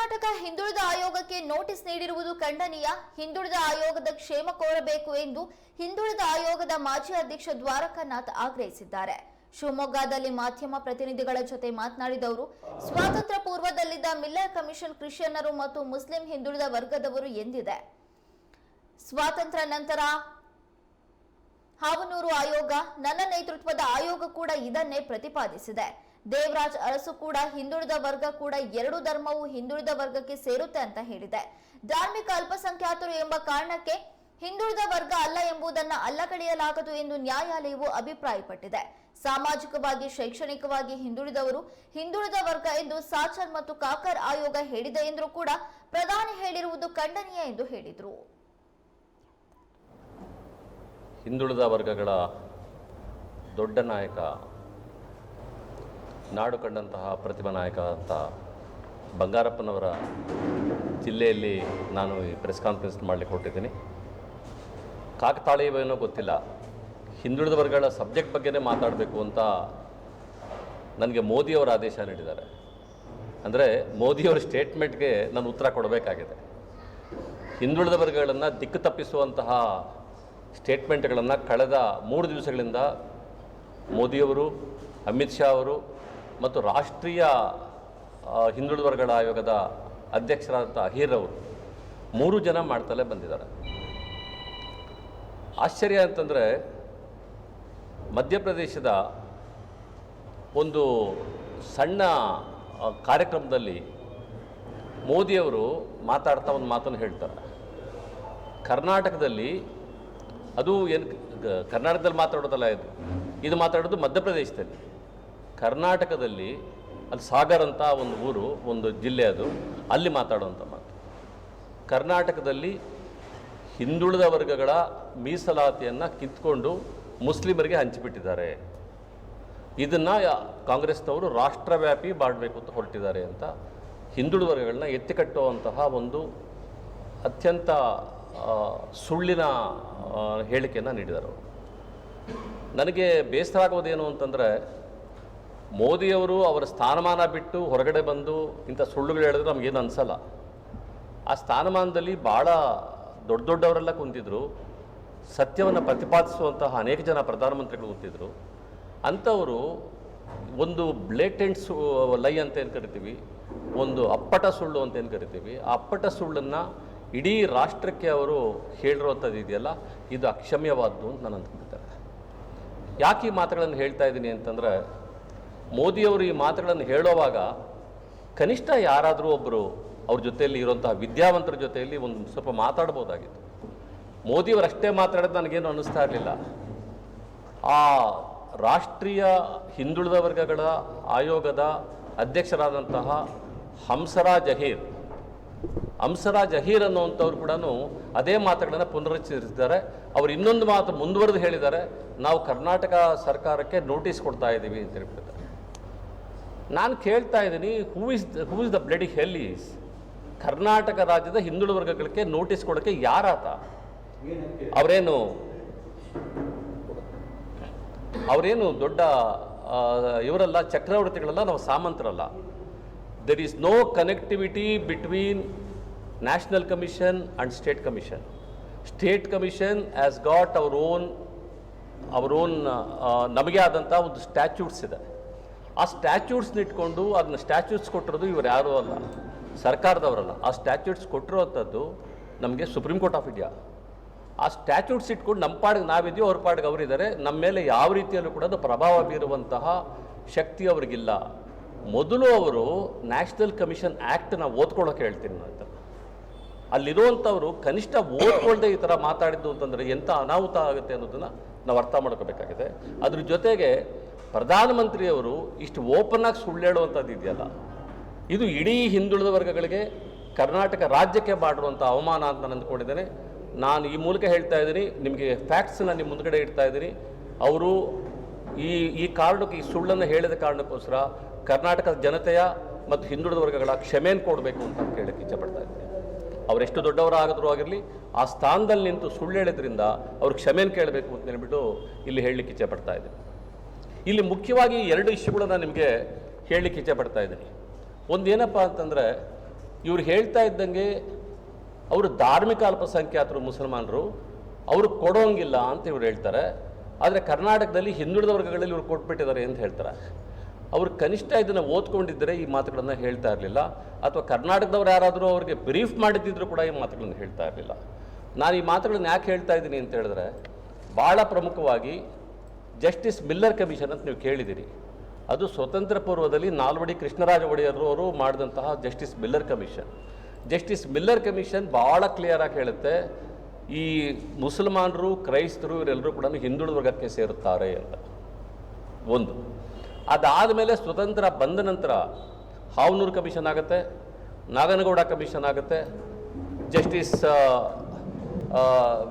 ಕರ್ನಾಟಕ ಹಿಂದುಳಿದ ಆಯೋಗಕ್ಕೆ ನೋಟಿಸ್ ನೀಡಿರುವುದು ಖಂಡನೀಯ. ಹಿಂದುಳಿದ ಆಯೋಗದ ಕ್ಷೇಮ ಕೋರಬೇಕು ಎಂದು ಹಿಂದುಳಿದ ಆಯೋಗದ ಮಾಜಿ ಅಧ್ಯಕ್ಷ ದ್ವಾರಕಾನಾಥ್ ಆಗ್ರಹಿಸಿದ್ದಾರೆ. ಶಿವಮೊಗ್ಗದಲ್ಲಿ ಮಾಧ್ಯಮ ಪ್ರತಿನಿಧಿಗಳ ಜೊತೆ ಮಾತನಾಡಿದವರು, ಸ್ವಾತಂತ್ರ್ಯ ಪೂರ್ವದಲ್ಲಿದ್ದ ಮಿಲ್ಲರ್ ಕಮಿಷನ್ ಕ್ರಿಶ್ಚಿಯನ್ನರು ಮತ್ತು ಮುಸ್ಲಿಂ ಹಿಂದುಳಿದ ವರ್ಗದವರು ಎಂದಿದೆ. ಸ್ವಾತಂತ್ರ್ಯ ನಂತರ ಹಾವನೂರು ಆಯೋಗ, ನನ್ನ ನೇತೃತ್ವದ ಆಯೋಗ ಕೂಡ ಇದನ್ನೇ ಪ್ರತಿಪಾದಿಸಿದೆ. ದೇವರಾಜ್ ಅರಸು ಕೂಡ ಹಿಂದುಳಿದ ವರ್ಗ ಕೂಡ ಎರಡು ಧರ್ಮವು ಹಿಂದುಳಿದ ವರ್ಗಕ್ಕೆ ಸೇರುತ್ತೆ ಅಂತ ಹೇಳಿದೆ. ಧಾರ್ಮಿಕ ಅಲ್ಪಸಂಖ್ಯಾತರು ಎಂಬ ಕಾರಣಕ್ಕೆ ಹಿಂದುಳಿದ ವರ್ಗ ಅಲ್ಲ ಎಂಬುದನ್ನು ಅಲ್ಲಗಳೆಯಲಾಗದು ಎಂದು ನ್ಯಾಯಾಲಯವು ಅಭಿಪ್ರಾಯಪಟ್ಟಿದೆ. ಸಾಮಾಜಿಕವಾಗಿ, ಶೈಕ್ಷಣಿಕವಾಗಿ ಹಿಂದುಳಿದವರು ಹಿಂದುಳಿದ ವರ್ಗ ಎಂದು ಸಾಚರ್ ಮತ್ತು ಕಾಕರ್ ಆಯೋಗ ಹೇಳಿದೆ ಎಂದರೂ ಕೂಡ ಪ್ರಧಾನಿ ಹೇಳಿರುವುದು ಖಂಡನೀಯ ಎಂದು ಹೇಳಿದರು. ಹಿಂದುಳಿದ ವರ್ಗಗಳ ದೊಡ್ಡ ನಾಯಕ ನಾಡು ಕಂಡಂತಹ ಪ್ರತಿಭಾ ನಾಯಕ ಅಂತ ಬಂಗಾರಪ್ಪನವರ ಜಿಲ್ಲೆಯಲ್ಲಿ ನಾನು ಈ ಪ್ರೆಸ್ ಕಾನ್ಫರೆನ್ಸ್ ಮಾಡಲಿಕ್ಕೆ ಹೊರಟಿದ್ದೀನಿ. ಕಾಕತಾಳೀಯವೇನೋ ಗೊತ್ತಿಲ್ಲ. ಹಿಂದುಳಿದ ವರ್ಗಗಳ ಸಬ್ಜೆಕ್ಟ್ ಬಗ್ಗೆನೇ ಮಾತಾಡಬೇಕು ಅಂತ ನನಗೆ ಮೋದಿಯವರ ಆದೇಶ ನೀಡಿದ್ದಾರೆ. ಅಂದರೆ ಮೋದಿಯವರ ಸ್ಟೇಟ್ಮೆಂಟ್ಗೆ ನಾನು ಉತ್ತರ ಕೊಡಬೇಕಾಗಿದೆ. ಹಿಂದುಳಿದ ವರ್ಗಗಳನ್ನು ದಿಕ್ಕು ತಪ್ಪಿಸುವಂತಹ ಸ್ಟೇಟ್ಮೆಂಟ್ಗಳನ್ನು ಕಳೆದ ಮೂರು ದಿವಸಗಳಿಂದ ಮೋದಿಯವರು ಅಮಿತ್ ಶಾ ಅವರು ಮತ್ತು ರಾಷ್ಟ್ರೀಯ ಹಿಂದುಳಿದ ವರ್ಗಗಳ ಆಯೋಗದ ಅಧ್ಯಕ್ಷರಾದಂಥ ಅಹೀರ್ ಅವರು ಮೂರು ಜನ ಮಾಡ್ತಲೇ ಬಂದಿದ್ದಾರೆ. ಆಶ್ಚರ್ಯ ಅಂತಂದರೆ ಮಧ್ಯಪ್ರದೇಶದ ಒಂದು ಸಣ್ಣ ಕಾರ್ಯಕ್ರಮದಲ್ಲಿ ಮೋದಿಯವರು ಮಾತಾಡ್ತಾ ಒಂದು ಮಾತನ್ನು ಹೇಳ್ತಾರೆ. ಕರ್ನಾಟಕದಲ್ಲಿ ಅದು ಏನು ಕರ್ನಾಟಕದಲ್ಲಿ ಮಾತಾಡೋದಲ್ಲ ಇದು? ಇದು ಮಾತಾಡೋದು ಮಧ್ಯಪ್ರದೇಶದಲ್ಲಿ. ಕರ್ನಾಟಕದಲ್ಲಿ ಅಲ್ಲಿ ಸಾಗರ್ ಅಂತ ಒಂದು ಊರು, ಒಂದು ಜಿಲ್ಲೆ ಅದು. ಅಲ್ಲಿ ಮಾತಾಡುವಂಥ ಮಾತು. ಕರ್ನಾಟಕದಲ್ಲಿ ಹಿಂದುಳಿದ ವರ್ಗಗಳ ಮೀಸಲಾತಿಯನ್ನು ಕಿತ್ಕೊಂಡು ಮುಸ್ಲಿಮರಿಗೆ ಹಂಚಿಬಿಟ್ಟಿದ್ದಾರೆ. ಇದನ್ನು ಕಾಂಗ್ರೆಸ್ನವರು ರಾಷ್ಟ್ರವ್ಯಾಪಿ ಮಾಡಬೇಕು ಅಂತ ಹೊರಟಿದ್ದಾರೆ ಅಂತ ಹಿಂದುಳಿದ ವರ್ಗಗಳನ್ನ ಎತ್ತಿಕಟ್ಟುವಂತಹ ಒಂದು ಅತ್ಯಂತ ಸುಳ್ಳಿನ ಹೇಳಿಕೆಯನ್ನು ನೀಡಿದರು ನನಗೆ ಬೇಸರ ಆಗೋದೇನು ಅಂತಂದರೆ ಮೋದಿಯವರು ಅವರ ಸ್ಥಾನಮಾನ ಬಿಟ್ಟು ಹೊರಗಡೆ ಬಂದು ಇಂಥ ಸುಳ್ಳುಗಳು ಹೇಳಿದ್ರೆ ನಮಗೇನು ಅನಿಸಲ್ಲ. ಆ ಸ್ಥಾನಮಾನದಲ್ಲಿ ಭಾಳ ದೊಡ್ಡ ದೊಡ್ಡವರೆಲ್ಲ ಕುಂತಿದ್ರು. ಸತ್ಯವನ್ನು ಪ್ರತಿಪಾದಿಸುವಂತಹ ಅನೇಕ ಜನ ಪ್ರಧಾನಮಂತ್ರಿಗಳು ಕೂತಿದ್ರು. ಅಂಥವರು ಒಂದು ಬ್ಲೇಟೆಂಟ್ ಸು ಲೈ ಅಂತ ಏನು ಕರಿತೀವಿ? ಒಂದು ಅಪ್ಪಟ ಸುಳ್ಳು ಅಂತ ಏನು ಕರಿತೀವಿ? ಆ ಅಪ್ಪಟ ಸುಳ್ಳನ್ನು ಇಡೀ ರಾಷ್ಟ್ರಕ್ಕೆ ಅವರು ಹೇಳಿರುವಂಥದ್ದು ಇದೆಯಲ್ಲ, ಇದು ಅಕ್ಷಮ್ಯವಾದ್ದು ಅಂತ ನಾನು ಅಂದ್ಕೊಂಡಿದ್ದಾರೆ ಯಾಕೆ ಈ ಮಾತುಗಳನ್ನು ಹೇಳ್ತಾ ಇದ್ದೀನಿ ಅಂತಂದರೆ ಮೋದಿಯವರು ಈ ಮಾತುಗಳನ್ನು ಹೇಳುವಾಗ ಕನಿಷ್ಠ ಯಾರಾದರೂ ಒಬ್ಬರು ಅವ್ರ ಜೊತೆಯಲ್ಲಿ ಇರುವಂತಹ ವಿದ್ಯಾವಂತರ ಜೊತೆಯಲ್ಲಿ ಒಂದು ಸ್ವಲ್ಪ ಮಾತಾಡ್ಬೋದಾಗಿತ್ತು ಮೋದಿಯವರಷ್ಟೇ ಮಾತಾಡೋದು ನನಗೇನು ಅನ್ನಿಸ್ತಾ ಇರಲಿಲ್ಲ. ಆ ರಾಷ್ಟ್ರೀಯ ಹಿಂದುಳಿದ ವರ್ಗಗಳ ಆಯೋಗದ ಅಧ್ಯಕ್ಷರಾದಂತಹ ಹಂಸರಾಜ್ ಅಹೀರ್ ಹಂಸರಾಜ್ ಅಹೀರ್ ಅನ್ನುವಂಥವ್ರು ಕೂಡ ಅದೇ ಮಾತುಗಳನ್ನು ಪುನರುಚ್ಚರಿಸಿದ್ದಾರೆ. ಅವರು ಇನ್ನೊಂದು ಮಾತು ಮುಂದುವರೆದು ಹೇಳಿದ್ದಾರೆ. ನಾವು ಕರ್ನಾಟಕ ಸರ್ಕಾರಕ್ಕೆ ನೋಟಿಸ್ ಕೊಡ್ತಾ ಇದ್ದೀವಿ ಅಂತ ಹೇಳ್ಬಿಟ್ಟಿದ್ದಾರೆ ನಾನು ಕೇಳ್ತಾ ಇದ್ದೀನಿ who is who is the bloody hell is Karnataka ರಾಜ್ಯದ ಹಿಂದುಳಿದ ವರ್ಗಗಳಿಗೆ ನೋಟಿಸ್ ಕೊಡೋಕ್ಕೆ ಯಾರಾತ? ಅವರೇನು? ಅವರೇನು ದೊಡ್ಡ ಇವರಲ್ಲ ಚಕ್ರವರ್ತಿಗಳಲ್ಲ ನಾವು ಸಾಮಂತರಲ್ಲ. There is no connectivity between national commission and state commission state commission as got our own our own ನಮಗೆ ಆದಂಥ ಒಂದು ಸ್ಟ್ಯಾಚ್ಯೂಟ್ಸ್ ಇದೆ. ಆ ಸ್ಟ್ಯಾಚ್ಯೂಟ್ಸ್ನ ಇಟ್ಕೊಂಡು ಅದನ್ನ ಸ್ಟ್ಯಾಚ್ಯೂಟ್ಸ್ ಕೊಟ್ಟಿರೋದು ಇವ್ರು ಯಾರೂ ಅಲ್ಲ. ಸರ್ಕಾರದವರಲ್ಲ. ಆ ಸ್ಟ್ಯಾಚ್ಯೂಟ್ಸ್ ಕೊಟ್ಟಿರೋವಂಥದ್ದು ನಮಗೆ ಸುಪ್ರೀಂ ಕೋರ್ಟ್ ಆಫ್ ಇಂಡಿಯಾ ಆ ಸ್ಟ್ಯಾಚ್ಯೂಟ್ಸ್ ಇಟ್ಕೊಂಡು ನಮ್ಮ ಪಾಡಿಗೆ ನಾವಿದೆಯೋ ಅವ್ರ ಪಾಡಿಗೆ ಅವರಿದ್ದಾರೆ ನಮ್ಮ ಮೇಲೆ ಯಾವ ರೀತಿಯಲ್ಲೂ ಕೂಡ ಅದು ಪ್ರಭಾವ ಬೀರುವಂತಹ ಶಕ್ತಿ ಅವ್ರಿಗಿಲ್ಲ. ಮೊದಲು ಅವರು ನ್ಯಾಷನಲ್ ಕಮಿಷನ್ ಆ್ಯಕ್ಟನ್ನ ಓದ್ಕೊಳ್ಳೋಕೆ ಹೇಳ್ತೀನಿ ಅಲ್ಲಿರುವಂಥವರು ಅಲ್ಲಿರುವಂಥವ್ರು ಕನಿಷ್ಠ ಓದ್ಕೊಳ್ಳದೆ ಈ ಥರ ಮಾತಾಡಿದ್ದು ಅಂತಂದರೆ ಎಂಥ ಅನಾಹುತ ಆಗುತ್ತೆ ಅನ್ನೋದನ್ನು ನಾವು ಅರ್ಥ ಮಾಡ್ಕೋಬೇಕಾಗಿದೆ. ಅದ್ರ ಜೊತೆಗೆ ಪ್ರಧಾನಮಂತ್ರಿಯವರು ಇಷ್ಟು ಓಪನ್ ಆಗಿ ಸುಳ್ಳು ಹೇಳುವಂಥದ್ದು ಇದೆಯಲ್ಲ? ಇದು ಇಡೀ ಹಿಂದುಳಿದ ವರ್ಗಗಳಿಗೆ ಕರ್ನಾಟಕ ರಾಜ್ಯಕ್ಕೆ ಮಾಡಿರುವಂಥ ಅವಮಾನ ಅಂತ ನಾನು ಅಂದ್ಕೊಂಡಿದ್ದೇನೆ. ನಾನು ಈ ಮೂಲಕ ಹೇಳ್ತಾ ಇದ್ದೀನಿ, ನಿಮಗೆ ಫ್ಯಾಕ್ಟ್ಸನ್ನ ನಿಮ್ಮ ಮುಂದ್ಗಡೆ ಇಡ್ತಾ ಇದ್ದೀನಿ. ಅವರು ಈ ಈ ಕಾರಣಕ್ಕೆ ಈ ಸುಳ್ಳನ್ನು ಹೇಳಿದ ಕಾರಣಕ್ಕೋಸ್ಕರ ಕರ್ನಾಟಕದ ಜನತೆಯ ಮತ್ತು ಹಿಂದುಳಿದ ವರ್ಗಗಳ ಕ್ಷಮೆಯನ್ನು ಕೊಡಬೇಕು ಅಂತ ಕೇಳಕ್ಕೆ ಇಚ್ಛಪಡ್ತಾ ಇದ್ದೀನಿ. ಅವರೆಷ್ಟು ದೊಡ್ಡವರಾಗಿದ್ರು ಆಗಿರಲಿ, ಆ ಸ್ಥಾನದಲ್ಲಿ ನಿಂತು ಸುಳ್ಳು ಹೇಳಿದ್ರಿಂದ ಅವ್ರು ಕ್ಷಮೆಯನ್ನು ಕೇಳಬೇಕು ಅಂತ ಹೇಳ್ಬಿಟ್ಟು ಇಲ್ಲಿ ಹೇಳಲಿಕ್ಕೆ ಇಚ್ಛೆಪಡ್ತಾ ಇದ್ದೀನಿ. ಇಲ್ಲಿ ಮುಖ್ಯವಾಗಿ ಎರಡು ಇಶ್ಯೂಗಳನ್ನ ನಿಮಗೆ ಹೇಳಲಿಕ್ಕೆ ಇಚ್ಛೆಪಡ್ತಾ ಇದ್ದೀನಿ. ಒಂದು ಏನಪ್ಪ ಅಂತಂದರೆ, ಇವ್ರು ಹೇಳ್ತಾ ಇದ್ದಂಗೆ ಅವರು ಧಾರ್ಮಿಕ ಅಲ್ಪಸಂಖ್ಯಾತರು ಮುಸಲ್ಮಾನರು, ಅವರು ಕೊಡೋಂಗಿಲ್ಲ ಅಂತ ಇವ್ರು ಹೇಳ್ತಾರೆ. ಆದರೆ ಕರ್ನಾಟಕದಲ್ಲಿ ಹಿಂದುಳಿದ ವರ್ಗಗಳಲ್ಲಿ ಇವರು ಕೊಟ್ಬಿಟ್ಟಿದ್ದಾರೆ ಅಂತ ಹೇಳ್ತಾರೆ. ಅವರು ಕನಿಷ್ಠ ಇದನ್ನು ಓದ್ಕೊಂಡಿದ್ದರೆ ಈ ಮಾತುಗಳನ್ನು ಹೇಳ್ತಾ ಇರಲಿಲ್ಲ. ಅಥವಾ ಕರ್ನಾಟಕದವ್ರು ಯಾರಾದರೂ ಅವ್ರಿಗೆ ಬ್ರೀಫ್ ಮಾಡಿದ್ದಿದ್ರು ಕೂಡ ಈ ಮಾತುಗಳನ್ನು ಹೇಳ್ತಾ ಇರಲಿಲ್ಲ. ನಾನು ಈ ಮಾತುಗಳನ್ನು ಯಾಕೆ ಹೇಳ್ತಾ ಇದ್ದೀನಿ ಅಂತ ಹೇಳಿದ್ರೆ ಭಾಳ ಪ್ರಮುಖವಾಗಿ ಜಸ್ಟಿಸ್ ಮಿಲ್ಲರ್ ಕಮಿಷನ್ ಅಂತ ನೀವು ಕೇಳಿದ್ದೀರಿ ಅದು ಸ್ವತಂತ್ರ ಪೂರ್ವದಲ್ಲಿ ನಾಲ್ವಡಿ ಕೃಷ್ಣರಾಜ ಒಡೆಯರು ಅವರು ಮಾಡಿದಂತಹ justice Miller commission. Justice Miller commission ಭಾಳ ಕ್ಲಿಯರಾಗಿ ಹೇಳುತ್ತೆ, ಈ ಮುಸಲ್ಮಾನರು, ಕ್ರೈಸ್ತರು ಇವರೆಲ್ಲರೂ ಕೂಡ ಹಿಂದುಳಿದ ವರ್ಗಕ್ಕೆ ಸೇರುತ್ತಾರೆ ಅಂತ. ಒಂದು. ಅದಾದ ಮೇಲೆ ಸ್ವತಂತ್ರ ಬಂದ ನಂತರ ಹಾವನೂರು ಕಮಿಷನ್ ಆಗುತ್ತೆ, ನಾಗನಗೌಡ ಕಮಿಷನ್ ಆಗುತ್ತೆ, ಜಸ್ಟಿಸ್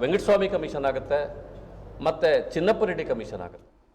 ವೆಂಕಟಸ್ವಾಮಿ ಕಮಿಷನ್ ಆಗುತ್ತೆ ಮತ್ತು ಚಿನ್ನಪ್ಪ ರೆಡ್ಡಿ ಕಮಿಷನ್ ಆಗುತ್ತೆ.